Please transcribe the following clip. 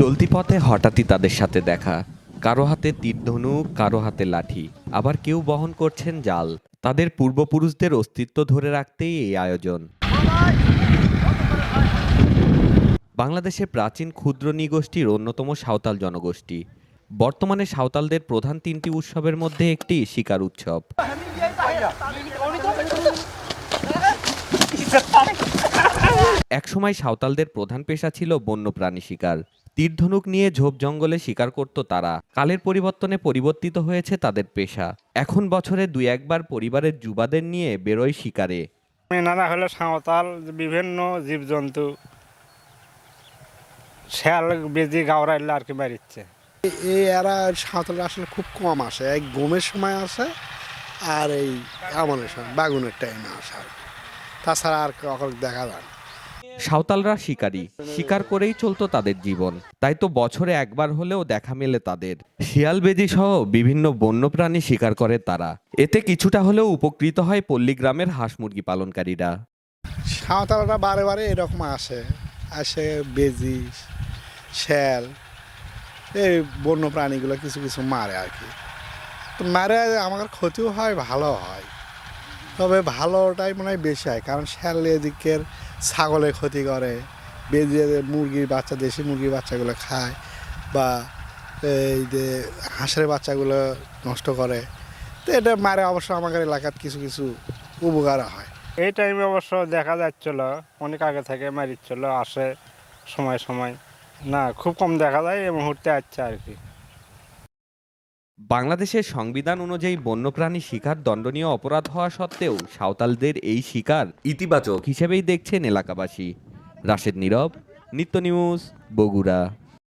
চলতি পথে হঠাৎই তাদের সাথে দেখা। কারও হাতে তীরধনুক কারও হাতে লাঠি। আবার কেউ বহন করছেন জাল। তাদের পূর্বপুরুষদের অস্তিত্ব ধরে রাখতেই এই আয়োজন। বাংলাদেশের প্রাচীন ক্ষুদ্র নৃগোষ্ঠীর অন্যতম সাঁওতাল জনগোষ্ঠী। বর্তমানে সাঁওতালদের প্রধান তিনটি উৎসবের মধ্যে একটি শিকার উৎসব। একসময় সাঁওতালদের প্রধান পেশা ছিল বন্যপ্রাণী শিকার। তীরধনুক নিয়ে ঝোপ জঙ্গলে শিকার করত তারা। কালের পরিবর্তনে পরিবর্তিত হয়েছে তাদের পেশা। এখন বছরে দুই একবার পরিবারের যুবাদের নিয়ে বেরোয় শিকারে। এনারা হলো সাঁওতাল বিভিন্ন জীবজন্তু। শেয়াল বেজি গাওরাইলে আর কি মারিচ্ছে এই এরা সাঁতার আসলে খুব কম আসে। এই গমের সময় আসে আর এই আমনের সময় বাগুনের টাইমে আসে আর তাছাড়া আর কখন দেখা যায় না। সাঁওতালরা শিকারী। শিকার করেই চলতো তাদের জীবন। তাই তো বছরে একবার হলেও দেখা মেলে তাদের। শিয়াল বেজি সহ বিভিন্ন বন্যপ্রাণী শিকার করে তারা। এতে কিছুটা হলেও উপকৃত হয় পল্লী গ্রামের হাঁস মুরগি পালনকারীরা। সাঁওতালরা বারে বারে এরকম আসে। আসে বেজি শ্যাল এই বন্য প্রাণীগুলো কিছু কিছু মারে আর কি। তো মারে আমার ক্ষতিও হয় ভালো হয়। তবে ভালোটাই মনে হয় বেশি হয়। কারণ শ্যাল এদিকের ছাগলের ক্ষতি করে। বেজে মুরগির বাচ্চা, দেশি মুরগির বাচ্চাগুলো খায় বা এই যে হাঁসের বাচ্চাগুলো নষ্ট করে। তো এটা মারে অবশ্য আমাদের এলাকার কিছু কিছু উপকার হয়। এই টাইমে অবশ্য দেখা যাচ্ছিল, অনেক আগে থেকে মারিচ্ছিল, আসে সময় সময়। না, খুব কম দেখা যায় এই মুহূর্তে আসছে আর কি। বাংলাদেশের সংবিধান অনুযায়ী বন্যপ্রাণী শিকার দণ্ডনীয় অপরাধ হওয়া সত্ত্বেও সাঁওতালদের এই শিকার ইতিবাচক হিসেবেই দেখছেন এলাকাবাসী। রাশেদ নীরব, নিত্য নিউজ, বগুড়া।